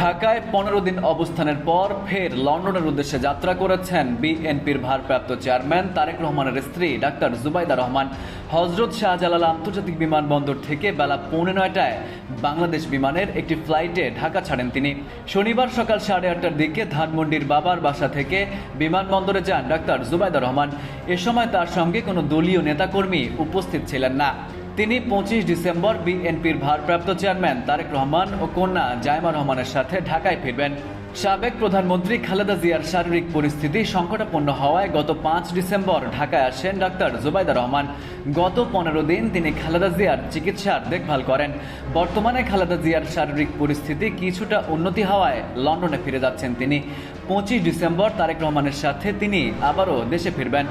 ঢাকায় পনেরো দিন অবস্থানের পর ফের লন্ডনের উদ্দেশ্যে যাত্রা করেছেন বিএনপির ভারপ্রাপ্ত চেয়ারম্যান তারেক রহমানের স্ত্রী ডাক্তার জুবাইদা রহমান। হজরত শাহজালাল আন্তর্জাতিক বিমানবন্দর থেকে বেলা পৌনে নয়টায় বাংলাদেশ বিমানের একটি ফ্লাইটে ঢাকা ছাড়েন তিনি। শনিবার সকাল সাড়ে আটটার দিকে ধানমন্ডির বাবার বাসা থেকে বিমানবন্দরে যান ডাক্তার জুবাইদা রহমান। এ সময় তার সঙ্গে কোনো দলীয় নেতাকর্মী উপস্থিত ছিলেন না। তিনি পঁচিশ ডিসেম্বর বিএনপির ভারপ্রাপ্ত চেয়ারম্যান তারেক রহমান ও কন্যা জায়মা রহমানের সাথে ঢাকায় ফিরবেন। সাবেক প্রধানমন্ত্রী খালেদা জিয়ার শারীরিক পরিস্থিতি সংকটাপন্ন হওয়ায় গত পাঁচ ডিসেম্বর ঢাকায় আসেন ডাক্তার জুবাইদা রহমান। গত পনেরো দিন তিনি খালেদা জিয়ার চিকিৎসার দেখভাল করেন। বর্তমানে খালেদা জিয়ার শারীরিক পরিস্থিতি কিছুটা উন্নতি হওয়ায় লন্ডনে ফিরে যাচ্ছেন তিনি। পঁচিশ ডিসেম্বর তারেক রহমানের সাথে তিনি আবারও দেশে ফিরবেন।